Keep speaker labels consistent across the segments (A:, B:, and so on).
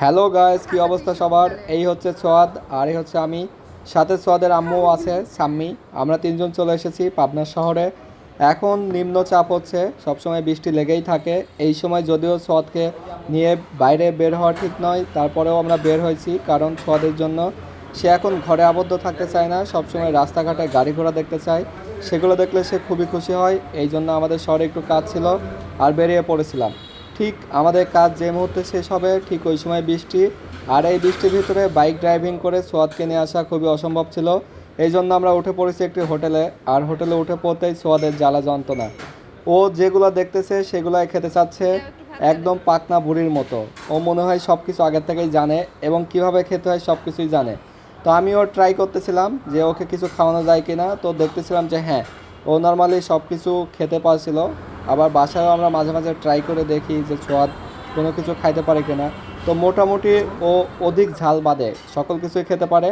A: Hello guys, কি অবস্থা সবার? এই হচ্ছে সোয়াদ আর এই হচ্ছে আমি। সাথে সোয়াদের আম্মু আছে, সাম্মি। আমরা তিনজন চলে এসেছি পাবনা শহরে। এখন নিম্নচাপ হচ্ছে, সবসময় বৃষ্টি লেগেই থাকে। এই সময় যদিও সোয়াদকে নিয়ে বাইরে বের হওয়া ঠিক নয়, তারপরেও আমরা বের হয়েছি, কারণ সোয়াদের জন্য সে এখন ঘরে আবদ্ধ থাকতে চায় না, সবসময় রাস্তাঘাটে গাড়ি ঘোড়া দেখতে চায়। সেগুলো দেখলে সে খুবই খুশি হয়, এই জন্য আমাদের শহরে একটু কাজ ছিল, আর বেরিয়ে পড়েছিলাম। ঠিক আমাদের কাজ যে মুহূর্তে শেষ হবে, ঠিক ওই সময় বৃষ্টি। আর এই বৃষ্টির ভিতরে বাইক ড্রাইভিং করে সোয়াদকে নিয়ে আসা খুবই অসম্ভব ছিল। এই জন্য আমরা উঠে পড়েছি একটি হোটেলে। আর হোটেলে উঠে পড়তেই সোয়াদের জ্বালা যন্ত্রণা। ও যেগুলো দেখতেছে, সেগুলাই খেতে চাচ্ছে একদম পাকনা বুড়ির মতো। ও মনে হয় সব কিছু আগের থেকেই জানে এবং কীভাবে খেতে হয় সব কিছুই জানে। তো আমি আমিও ট্রাই করতেছিলাম যে ওকে কিছু খাওয়ানো যায় কিনা। তো দেখতেছিলাম যে হ্যাঁ ও নর্মালি সব কিছু খেতে পারছিল। আবার বাসায়ও আমরা মাঝে মাঝে ট্রাই করে দেখি যে সোয়াদ কোনো কিছু খাইতে পারে কিনা। তো মোটামুটি ও অধিক ঝাল বাদে, সকল কিছুই খেতে পারে।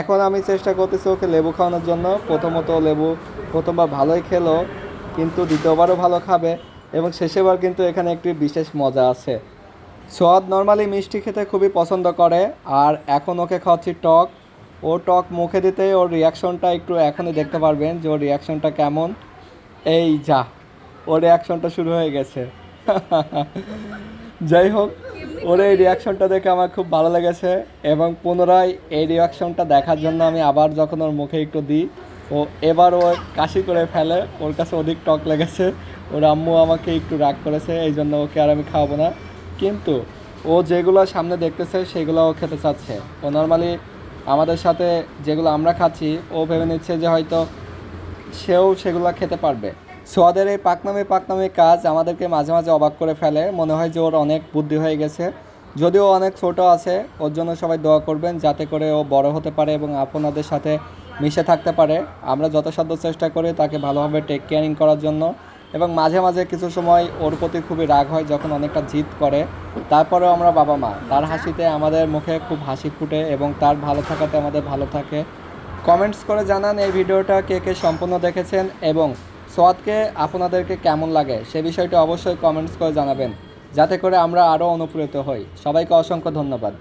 A: এখন আমি চেষ্টা করতেছি ওকে লেবু খাওয়ানোর জন্য। প্রথমত লেবু প্রথমবার ভালোই খেলো, কিন্তু দ্বিতীয়বারও ভালো খাবে এবং শেষেবার কিন্তু এখানে একটি বিশেষ মজা আছে। সোয়াদ নর্মালি মিষ্টি খেতে খুবই পছন্দ করে, আর এখন ওকে খাওয়াচ্ছি টক। ও টক মুখে দিতে ওর রিয়াকশনটা একটু এখনই দেখতে পারবেন যে ওর রিয়াকশনটা কেমন। এই যা। ওর রিয়াকশনটা শুরু হয়ে গেছে। যাই হোক, ওর এই রিয়াকশনটা দেখে আমার খুব ভালো লেগেছে এবং পুনরায় এই রিয়াকশনটা দেখার জন্য আমি আবার যখন ওর মুখে একটু দিই, ও এবার ও কাশি করে ফেলে, ওর কাছে অধিক টক লেগেছে। ওর আম্মু আমাকে একটু রাগ করেছে, এই জন্য ওকে আর আমি খাওয়াবো না। কিন্তু ও যেগুলো সামনে দেখতেছে, সেগুলো ও খেতে চাচ্ছে। ও নর্মালি আমাদের সাথে যেগুলো আমরা খাচ্ছি, ও ভেবে নিচ্ছে যে হয়তো সেও সেগুলো খেতে পারবে। সোয়াদের এই পাকনামি পাকনামি কাজ আমাদেরকে মাঝে মাঝে অবাক করে ফেলে। মনে হয় যে ওর অনেক বুদ্ধি হয়ে গেছে। যদিও অনেক ছোট আছে, ওর জন্য সবাই দোয়া করবেন যাতে করে ও বড় হতে পারে এবং আপনাদের সাথে মিশে থাকতে পারে। আমরা যথাসাধ্য চেষ্টা করি তাকে ভালোভাবে টেক কেয়ারিং করার জন্য এবং মাঝে মাঝে কিছু সময় ওর প্রতি খুবই রাগ হয় যখন অনেকটা জিদ করে। তারপরেও আমরা বাবা মা, তার হাসিতে আমাদের মুখে খুব হাসি ফুটে এবং তার ভালো থাকাতে আমাদের ভালো থাকে। কমেন্টস করে জানান এই ভিডিওটা কে কে সম্পূর্ণ দেখেছেন এবং সোয়াদকে আপনাদেরকে কেমন লাগে সে বিষয়টি অবশ্যই কমেন্টস করে জানাবেন। যাতে করে আমরা আরও অনুপ্রেরিত হই। সবাইকে অসংখ্য ধন্যবাদ।